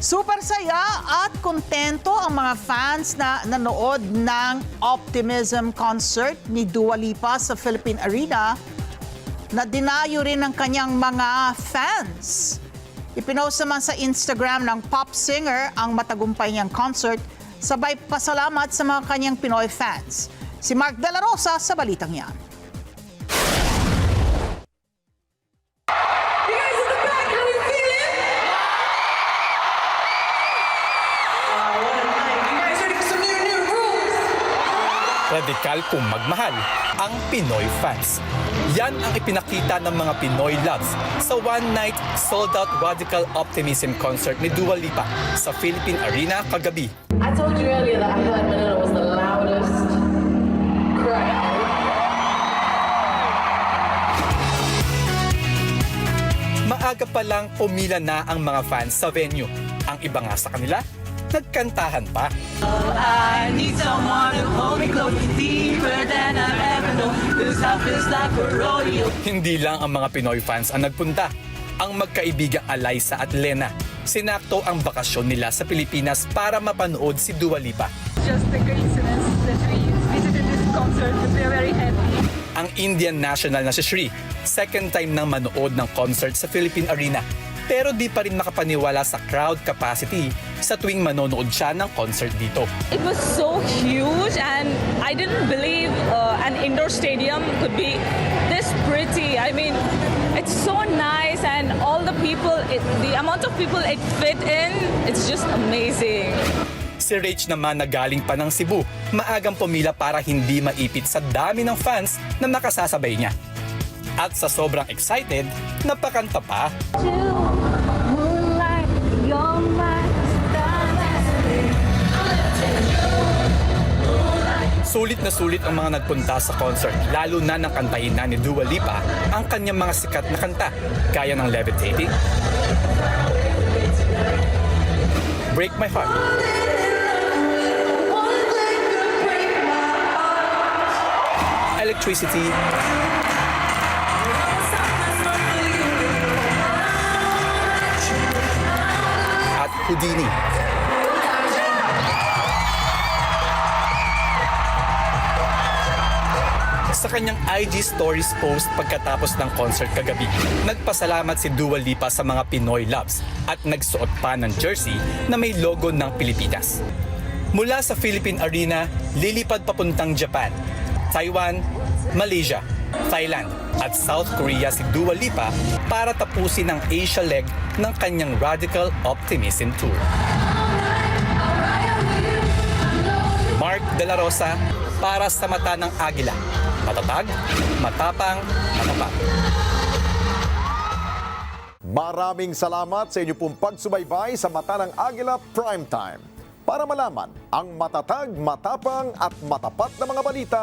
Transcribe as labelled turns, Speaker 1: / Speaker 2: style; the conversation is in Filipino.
Speaker 1: Super saya at kontento ang mga fans na nanood ng Optimism concert ni Dua Lipa sa Philippine Arena na dinayo rin ng kanyang mga fans. Ipinost naman sa Instagram ng pop singer ang matagumpay niyang concert sabay pasalamat sa mga kanyang Pinoy fans. Si Mark De La Rosa sa balitang yan.
Speaker 2: Radikal kung magmahal, ang Pinoy fans. Yan ang ipinakita ng mga Pinoy loves sa one-night sold-out Radical Optimism concert ni Dua Lipa sa Philippine Arena kagabi.
Speaker 3: I told you earlier that I like Manila was the loudest crowd.
Speaker 2: Maaga pa lang pumila na ang mga fans sa venue. Ang iba nga sa kanila, nagkantahan pa.
Speaker 4: I need someone to hold This is like a rodeo.
Speaker 2: Hindi lang ang mga Pinoy fans ang nagpunta. Ang magkaibigang Alaysa at Lena, sinakto ang bakasyon nila sa Pilipinas para mapanood si Dua Lipa.
Speaker 5: just a coincidence that we visited this concert, but we are very happy.
Speaker 2: ang Indian national na si Shri. Second time nang manood ng concert sa Philippine Arena. Pero di pa rin makapaniwala sa crowd capacity sa tuwing manonood siya ng concert dito.
Speaker 5: It was so huge, and I didn't believe uh, an indoor stadium could be this pretty. I mean, it's so nice, and all the people, it, the amount of people it fit in, it's just amazing.
Speaker 2: Si Rach naman na galing pa ng Cebu, maagang pumila para hindi maipit sa dami ng fans na nakasasabay niya. At sa sobrang excited, napakanta pa. Sulit na sulit ang mga nagpunta sa concert, lalo na nang kantahin na ni Dua Lipa ang kanyang mga sikat na kanta, gaya ng Levitating, Break My Heart, Electricity, at Houdini. Sa kanyang IG stories post pagkatapos ng concert kagabi, nagpasalamat si Dua Lipa sa mga Pinoy loves at nagsuot pa ng jersey na may logo ng Pilipinas. Mula sa Philippine Arena, lilipad papuntang Japan, Taiwan, Malaysia, Thailand at South Korea si Dua Lipa para tapusin ang Asia leg ng kanyang Radical Optimism Tour. Mark De La Rosa para sa mata ng Agila. Matatag, matapang, matapat.
Speaker 6: Maraming salamat sa inyo pong pagsubaybay sa Mata ng Agila Primetime. Para malaman ang matatag, matapang at matapat na mga balita,